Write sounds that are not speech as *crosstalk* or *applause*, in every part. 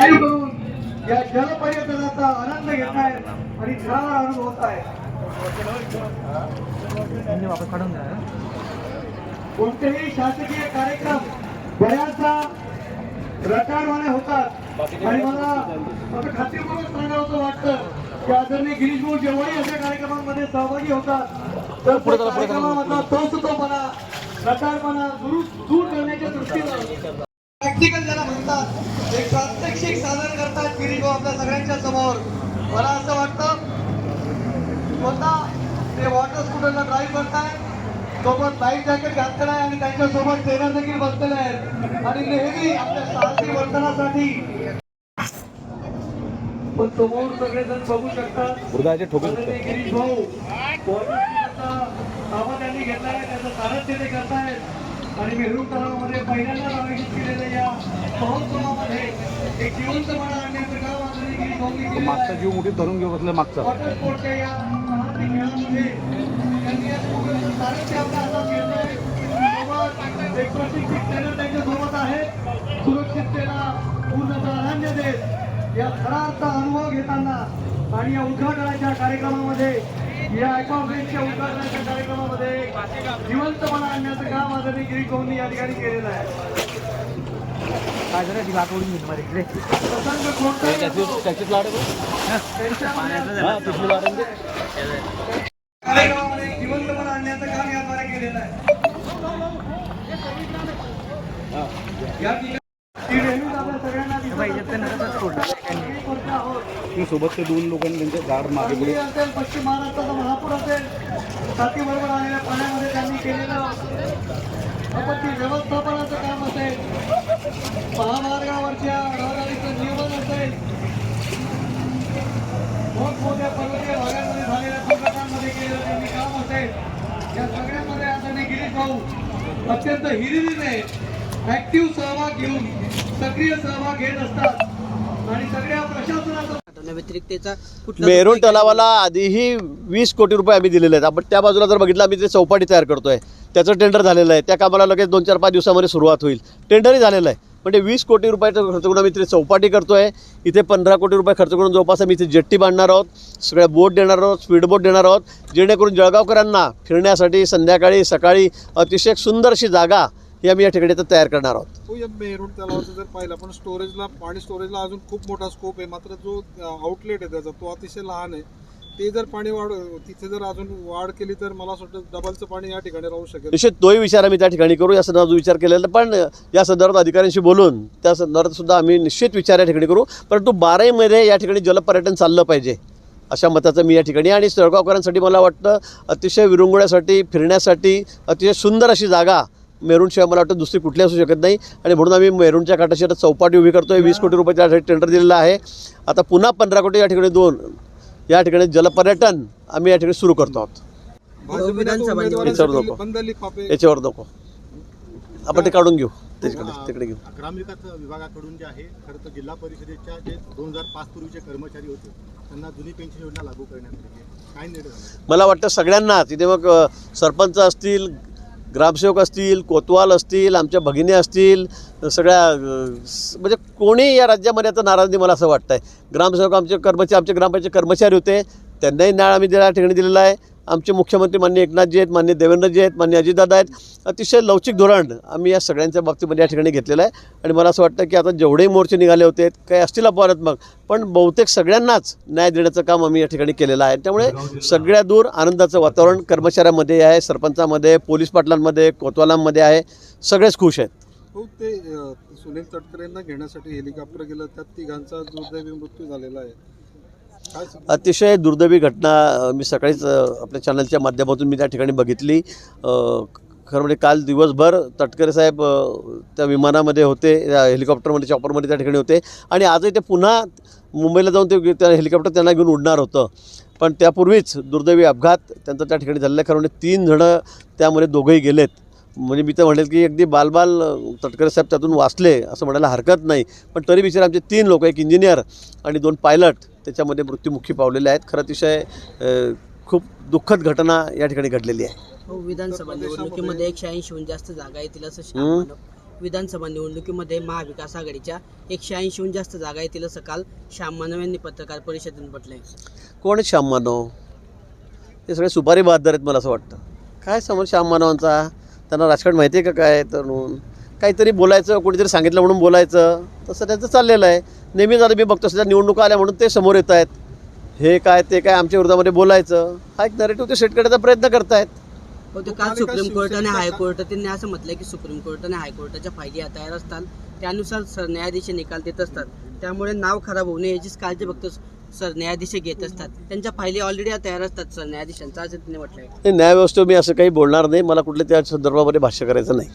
Live करून या जलपर्यटनाचा आनंद घेत आहेत आणि छान आनंद होत आहे कोणतेही शासकीय कार्यक्रम बऱ्याचदा रटाळवाणे होतात. आणि मला आता खात्रीपूर्वक सांगावं वाटतं की आदरणीय गिरीश भाऊ जेव्हाही अशा कार्यक्रमांमध्ये सहभागी होतात तर कार्यक्रमामधला तोसुतोपणा रटाळपणा दूर दूर करण्याच्या दृष्टीनं प्रॅक्टिकल ज्याला म्हणतात प्रात्यक्षिक सादर करतात गिरीश आपल्या सगळ्यांच्या समोर. मला असं वाटतं स्वतः ते वॉटर स्कूटरला ड्राईव्ह करताय सोबत लाईफ जॅकेट घातलेलं आहे आणि त्यांच्यासोबत ट्रेनर देखील बसलेले आहेत. आणि नेहमी आपल्या साहसी वर्तनासाठी पण समोर सगळेजण बघू शकतात. गिरीश भाऊ त्यांनी घेतलाय त्याचं सारथ्य ते करतायत. आणि मेहरू तलावामध्ये पहिल्यांदा आयोजित केलेल्या या महोत्सवामध्ये एक जिवंतपणा आणण्याचं काम मागचा जीव मुठीत धरून घेऊ बसले मागचा. वॉटर स्पोर्टच्या या साहसी खेळामध्ये त्यांनी या स्कूटरचं सारथ्य आपल्या हातात घेतलंय. सोबत एक प्रशिक्षित ट्रेनर त्यांच्यासोबत आहे. सुरक्षिततेला पूर्ण प्राधान्य देत. या खराचा अनुभव घेताना आणि या उद्घाटनाच्या कार्यक्रमामध्ये या ॲक्वाफ्रेंटच्या उद्घाटनाच्या कार्यक्रमामध्ये जिवंतपणा आणण्याचं काम आदरणीय गिरीश भाऊंनी या ठिकाणी केलेलं आहे. प्रसंग कोणताही असो, त्याचीच लाड त्यांच्यामध्ये कार्यक्रमामध्ये एक जिवंतपणा आणण्याचं काम याद्वारे केलेलं आहे. या ठिकाणी ती नेहमीच आपल्या सगळ्यांना सोबत ते दोन लोकांनी त्यांच्या झाड मागे असेल पश्चिम महाराष्ट्राचा महापूर असेल साथीबरोबर आलेल्या पाण्यामध्ये त्यांनी केलेलं आपत्ती व्यवस्थापनाचं काम असेल महामार्गावरच्या रहदारीचं नियमन असेल मोठमोठ्या पर्वतीय भागांमध्ये झालेल्या दुर्घटनांमध्ये केलेलं त्यांनी काम असेल या सगळ्यामध्ये आदरणीय गिरीश भाऊ अत्यंत हिरिरीने ऍक्टिव्ह सहभाग घेऊन सक्रिय सहभाग घेत असतात. आणि सगळ्या प्रशासनाचं कुठला मेरून तलावाला आधीही वीस कोटी रुपये आम्ही दिलेले आहेत. आपण त्या बाजूला जर बघितलं आम्ही ते चौपाटी तयार करतोय त्याचं टेंडर झालेलं आहे. त्या कामाला लगेच दोन चार पाच दिवसामध्ये सुरुवात होईल. टेंडरही झालेलं आहे. म्हणजे वीस कोटी रुपयाचा खर्च करून आम्ही तिथे चौपाटी करतोय. इथे पंधरा कोटी रुपये खर्च करून जवळपास आम्ही इथे जेट्टी बांधणार आहोत. सगळ्या बोट देणार आहोत स्पीड बोट देणार आहोत. जेणेकरून जळगावकरांना फिरण्यासाठी संध्याकाळी सकाळी अतिशय सुंदर अशी जागा ही आम्ही या ठिकाणी तयार करणार आहोत. तो या मेरून तलावाचं जर पाहिलं आपण स्टोरेजला पाणी स्टोरेजला अजून खूप मोठा स्कोप आहे. मात्र जो आउटलेट आहे त्याचा तो अतिशय लहान आहे. ते जर पाणी वाढ तिथे जर अजून वाढ केली तर मला असं वाटतं डबलचं पाणी या ठिकाणी राहू शकेल. निश्चित तोही विचार आम्ही त्या ठिकाणी करू. या संदर्भात विचार केलेला पण या संदर्भात अधिकाऱ्यांशी बोलून त्या संदर्भात सुद्धा आम्ही निश्चित विचार या ठिकाणी करू. परंतु बाराईमध्ये या ठिकाणी जलपर्यटन चाललं पाहिजे अशा मताचं मी या ठिकाणी आणि सळगावकरांसाठी मला वाटतं अतिशय विरंगुळ्यासाठी फिरण्यासाठी अतिशय सुंदर अशी जागा मेरूणशिवाय मला वाटतं दुसरी कुठली असू शकत नाही. आणि म्हणून आम्ही मेरूणच्या काठाशी आता चौपाटी उभी करतोय. वीस कोटी रुपये त्यासाठी टेंडर दिलेलं आहे. आता पुन्हा पंधरा कोटी या ठिकाणी दोन. या ठिकाणी जलपर्यटन आम्ही या ठिकाणी सुरू करतो आहोत. याच्यावर नको. याच्यावर नको. आपण ते काढून घेऊ. तिकडे तिकडे घेऊ. ग्रामविकास विभागाकडून जे आहे खरं तर जिल्हा परिषदेच्या जे दोन हजार पाच पूर्वीचे कर्मचारी होते त्यांना जुनी पेन्शन योजना लागू करण्यात आली काय निर्णय मला वाटतं सगळ्यांना तिथे मग सरपंच असतील ग्रामसेवक असतील कोतवाल असतील आमच्या भगिनी असतील सगळ्या म्हणजे कोणी या राज्यामध्ये आता नाराज नाही मला असं वाटतं आहे ग्रामसेवक आमचे कर्मचारी आमचे ग्रामपंचायत कर्मचारी होते. त्यांनाही नाळ आम्ही त्या ठिकाणी दिलेला आहे. आमचे मुख्यमंत्री मान्य एकनाथजी आहेत मान्य देवेंद्रजी आहेत मान्य अजितदादा आहेत. अतिशय लवचिक धोरण आम्ही या सगळ्यांच्या बाबतीमध्ये या ठिकाणी घेतलेलं आहे. आणि मला असं वाटतं की आता जेवढेही मोर्चे निघाले होते काही असतील अपवादात्मक पण बहुतेक सगळ्यांनाच न्याय देण्याचं काम आम्ही या ठिकाणी केलेलं आहे. त्यामुळे सगळ्या दूर आनंदाचं वातावरण कर्मचाऱ्यांमध्ये आहे सरपंचामध्ये पोलीस पाटलांमध्ये कोतवालांमध्ये आहे. सगळेच खुश आहेत. हो ते सुनील तटकरेंना घेण्यासाठी हेलिकॉप्टर गेलं त्यात तिघांचा दुर्दैवी मृत्यू झालेला आहे. अतिशय दुर्दैवी घटना मी सकाळीच आपल्या चॅनलच्या माध्यमातून मी त्या ठिकाणी बघितली. खरं म्हणजे काल दिवसभर तटकरे साहेब त्या विमानामध्ये होते हेलिकॉप्टरमध्ये चॉपरमध्ये त्या ठिकाणी होते. आणि आजही ते पुन्हा मुंबईला जाऊन ते त्या हेलिकॉप्टर त्यांना घेऊन उडणार होतं. पण त्यापूर्वीच दुर्दैवी अपघात त्यांचा त्या ठिकाणी झालेला आहे. खरं म्हणजे तीन जणं त्यामध्ये दोघंही गेलेत. म्हणजे मी तर म्हणेल की अगदी बालबाल तटकरे साहेब त्यातून वाचले असं म्हणायला हरकत नाही. पण तरी विचार आमचे तीन लोक एक इंजिनियर आणि दोन पायलट त्याच्यामध्ये मृत्युमुखी पावलेले आहेत. खरं अतिशय खूप दुःखद घटना या ठिकाणी घडलेली आहे. हो विधानसभा निवडणुकीमध्ये एकशे ऐंशीहून जास्त जागा येतील असं विधानसभा निवडणुकीमध्ये महाविकास आघाडीच्या एकशे ऐंशीहून जास्त जागा येतील असं काल श्याम मानव यांनी पत्रकार परिषदेत म्हटलंय. कोण आहेत श्याम मानव? हे सगळे सुपारी बहादर आहेत मला असं वाटतं. काय समोर श्याम मानवांचा? त्यांना राजकारण माहिती आहे का काय तर म्हणून काहीतरी बोलायचं कोणीतरी सांगितलं म्हणून बोलायचं. तसं त्यांचं चाललेलं आहे. नेहमी झालं मी बघतो सध्या निवडणुका आल्या म्हणून ते समोर येत आहेत. हे काय ते काय आमच्या विरोधामध्ये बोलायचं? हा एक नरेटिव्ह ते सेट करण्याचा प्रयत्न करतायत. ते काल सुप्रीम कोर्ट आणि हायकोर्ट त्यांनी असं म्हटलंय की सुप्रीम कोर्ट आणि हायकोर्टाच्या फायदे तयार असतात. त्यानुसार सरन्यायाधीश निकाल देत असतात. त्यामुळे नाव खराब होऊ नये याचीच काळजी फक्त सरन्यायाधीश घेत असतात. त्यांच्या फायली ऑलरेडी तयार असतात सरन्यायाधीशांचा असं त्यांनी म्हटलंय. हे न्यायव्यवस्थेवर मी असं काही बोलणार नाही. मला कुठल्या त्या संदर्भामध्ये भाष्य करायचं नाही.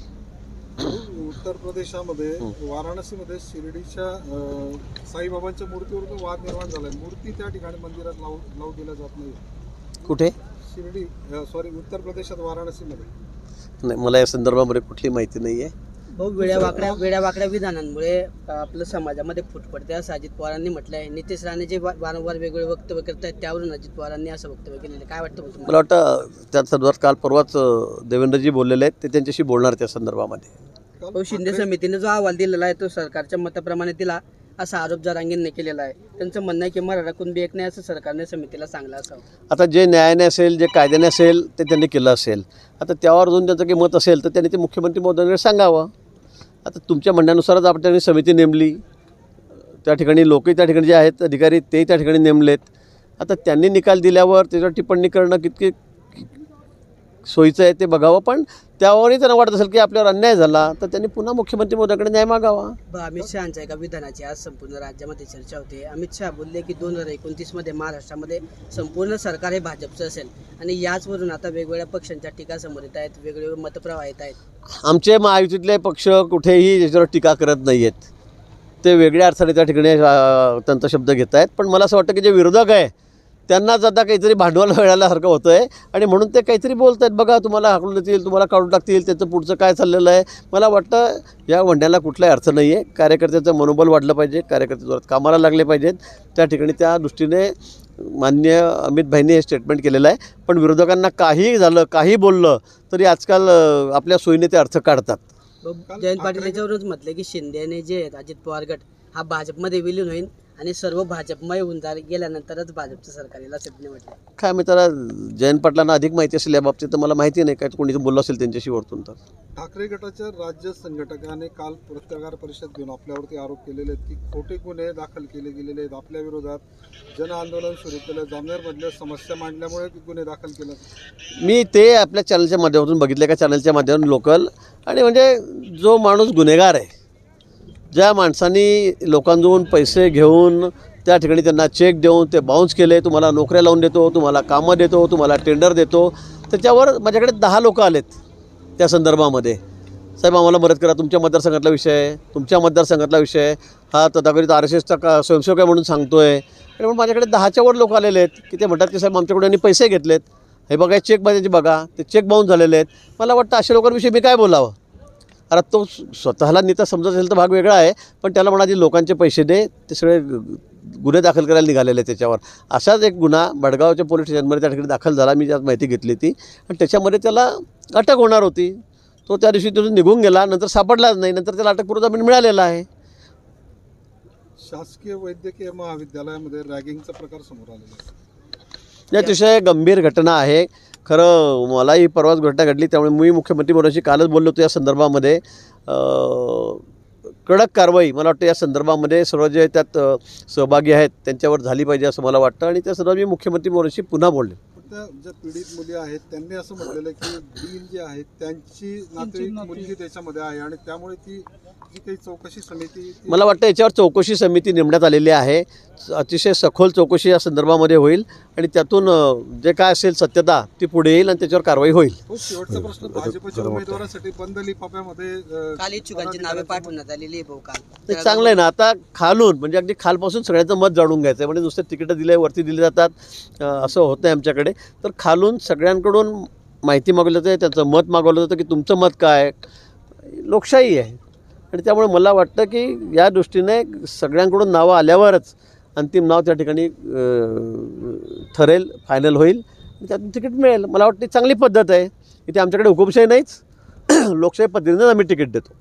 उत्तर प्रदेशामध्ये वाराणसीमध्ये शिर्डीच्या अं, साईबाबांच्या मूर्तीवरून वाद निर्माण झालाय. मूर्ती त्या ठिकाणी मंदिरात लावू लावू दिल्या जात नाही कुठे? शिर्डी सॉरी उत्तर प्रदेशात वाराणसीमध्ये. नाही मला या संदर्भामध्ये कुठली माहिती नाही आहे भाऊ वेड्या वाकड्या वेड्या वाकड्या विधानांमुळे अं, आपलं समाजामध्ये फूट पडते असं अजित पवारांनी म्हटलंय. नितेश राणे जे वा- वारंवार वेगवेगळे वक्तव्य करतायत त्यावरून अजित पवारांनी असं वक्तव्य केलेलं आहे. काय वाटतं भाऊ तुम्हाला? मला वाटतं त्या संदर्भात काल परवाच अं, देवेंद्रजी बोललेले आहेत ते त्यांच्याशी बोलणार त्या संदर्भामध्ये. काल भाऊ शिंदे समितीने जो अहवाल दिलेला आहे तो सरकारच्या मताप्रमाणे दिला असा आरोप जरांगींनी केलेला आहे त्यांचं म्हणणं आहे की मराठा कुणबी एक नाही असं सरकारने समितीला सांगलं असावं. आता जे न्यायाने असेल जे कायद्याने असेल ते त्यांनी केलं असेल. आता त्यावर जाऊन त्यांचं काही मत असेल तर त्यांनी ते मुख्यमंत्री महोदयांकडे सांगावं. आता तुमच्या म्हणण्यानुसारच आपण त्यांनी समिती नेमली. त्या ठिकाणी लोकही त्या ठिकाणी जे आहेत अधिकारी तेही त्या ठिकाणी नेमलेत. आता त्यांनी निकाल दिल्यावर त्याच्यावर टिप्पणी करणं कितके सोयीचं आहे ते बघावं पण त्यावरही त्यांना वाटत असेल की आपल्यावर अन्याय झाला तर त्यांनी पुन्हा मुख्यमंत्री महोदयाकडे न्याय मागावा. ब- अमित शहाच्या एका विधानाची आज संपूर्ण राज्यामध्ये चर्चा होते. अमित शहा बोलले की दोन हजार एकोणतीसमध्ये महाराष्ट्रामध्ये संपूर्ण सरकार हे भाजपचं असेल आणि याचवरून आता वेगवेगळ्या पक्षांच्या टीका समोर येत आहेत वेगवेगळे मतप्रवाह येत आहेत. आमचे महायुतीतले पक्ष कुठेही याच्यावर टीका करत नाही आहेत ते वेगळ्या अर्थाने त्या ठिकाणी अं, त्यांचा शब्द घेत आहेत. पण मला असं वाटतं की जे विरोधक आहे त्यांनाच आता काहीतरी भांडवल मिळाल्यासारखं होतं आहे आणि म्हणून ते काहीतरी बोलत आहेत बघा तुम्हाला हाकलून देतील तुम्हाला काढून टाकतील त्याचं पुढचं काय चाललेलं आहे? मला वाटतं या वंड्याला कुठलाही अर्थ नाही आहे कार्यकर्त्याचं मनोबल वाढलं पाहिजे कार्यकर्ते जोरात कामाला लागले पाहिजेत. त्या ठिकाणी त्या दृष्टीने मान्य अमित भाईंनी हे स्टेटमेंट केलेलं आहे. पण विरोधकांना काही झालं काही बोललं तरी आजकाल आपल्या सोयीने ते अर्थ काढतात. जयंत पाटील ठाकरे- याच्यावरूनच म्हटले की शिंदेने जे आहेत अजित पवार गट हा भाजपमध्ये विलीन होईल. आणि सर्व भाजपमय होऊन जा गेल्यानंतरच भाजपचं सरकार येईल असं त्यांनी म्हटलं काय मी त्याला जयंत पाटलांना अधिक माहिती असेल या बाबतीत तर मला माहिती नाही. काय कोणी बोललं असेल त्यांच्याशी वरतून तर. ठाकरे गटाच्या राज्य संघटकाने काल पत्रकार परिषद घेऊन आपल्यावरती आरोप केलेले आहेत की खोटे गुन्हे दाखल केले गेलेले आहेत. आपल्या विरोधात जन आंदोलन सुरू केलं. जामनेरमधल्या समस्या मांडल्यामुळे गुन्हे दाखल केले मी ते आपल्या चॅनलच्या माध्यमातून बघितले का? चॅनलच्या माध्यमातून लोकल आणि म्हणजे जो माणूस गुन्हेगार आहे ज्या माणसांनी लोकांजवळून पैसे घेऊन त्या ठिकाणी त्यांना चेक देऊन ते बाउन्स केले तुम्हाला नोकऱ्या लावून देतो तुम्हाला कामं देतो तुम्हाला टेंडर देतो त्याच्यावर माझ्याकडे दहा लोकं आलेत त्या संदर्भामध्ये. साहेब आम्हाला मदत करा तुमच्या मतदारसंघातला विषय तुमच्या मतदारसंघातला विषय हा तथाकथित आर एस एसचा का स्वयंसेवक आहे म्हणून सांगतो आहे आणि म्हणून माझ्याकडे दहाच्या वर लोक आलेले आहेत की ते म्हणतात की साहेब आमच्याकडून यांनी पैसे घेतलेत. हे बघा चेक माझ्याचे बघा ते चेक बाउन्स झालेले आहेत. मला वाटतं अशा लोकांविषयी मी काय बोलावं? अरे तो स्व- स्वतःला नेता समजत असेल तर भाग वेगळा आहे पण त्याला म्हणा आधी लोकांचे पैसे दे ते सगळे गुन्हे दाखल करायला निघालेले त्याच्यावर. असाच एक गुन्हा भडगावच्या पोलीस स्टेशनमध्ये त्या ठिकाणी दाखल झाला मी ज्यात माहिती घेतली ती आणि त्याच्यामध्ये त्याला अटक होणार होती. तो त्या दिवशी तिथून निघून गेला नंतर सापडलाच नाही नंतर त्याला अटकपूर्व जामीन मिळालेला आहे. शासकीय वैद्यकीय महाविद्यालयामध्ये रॅगिंगचा प्रकार समोर आलेला आहे. अतिशय गंभीर घटना आहे. खरं मलाही परवाच घटना घडली त्यामुळे मी मुख्यमंत्री मोदींशी कालच बोललो होतो या संदर्भामध्ये. कडक कारवाई मला वाटतं या संदर्भामध्ये सर्व जे त्यात सहभागी आहेत त्यांच्यावर झाली पाहिजे असं मला वाटतं आणि त्या संदर्भात मी मुख्यमंत्री मोदींशी पुन्हा बोलले. पण त्या ज्या पीडित मुली आहेत त्यांनी असं म्हटलेलं आहे की डील जे आहेत त्यांची नातेवाईक मुलगी त्याच्यामध्ये आहे आणि त्यामुळे ती जी काही चौकशी समिती मला वाटतं याच्यावर चौकशी समिती नेमण्यात आलेली आहे. अतिशय सखोल चौकशी या संदर्भामध्ये होईल. आणि त्यातून जे काय असेल सत्यता ती पुढे येईल आणि त्याच्यावर कारवाई होईल. तो शेवटचा प्रश्न भाजपच्या उमेदवारासाठी बंद लिफाफ्यामध्ये अं, काल इच्छुकांची नावे पाठवण्यात आलेली आहे भाऊ काल ते चांगलं आहे ना. आता खालून म्हणजे अगदी खालपासून सगळ्यांचं मत जाणून घ्यायचं आहे. म्हणजे नुसते तिकीटं दिले वरती दिली जातात. अं, असं होत नाही आमच्याकडे. तर खालून सगळ्यांकडून माहिती मागवली जाते. त्यांचं मत मागवलं जातं की तुमचं मत काय लोकशाही आहे. आणि त्यामुळे मला वाटतं की या दृष्टीने सगळ्यांकडून नावं आल्यावरच अंतिम नाव त्या ठिकाणी ठरेल फायनल होईल. त्यातून तिकीट मिळेल. मला वाटते चांगली पद्धत आहे. इथे आमच्याकडे हुकुमशाही नाहीच. *clears throat* लोकशाही पद्धतीनेच आम्ही तिकीट देतो.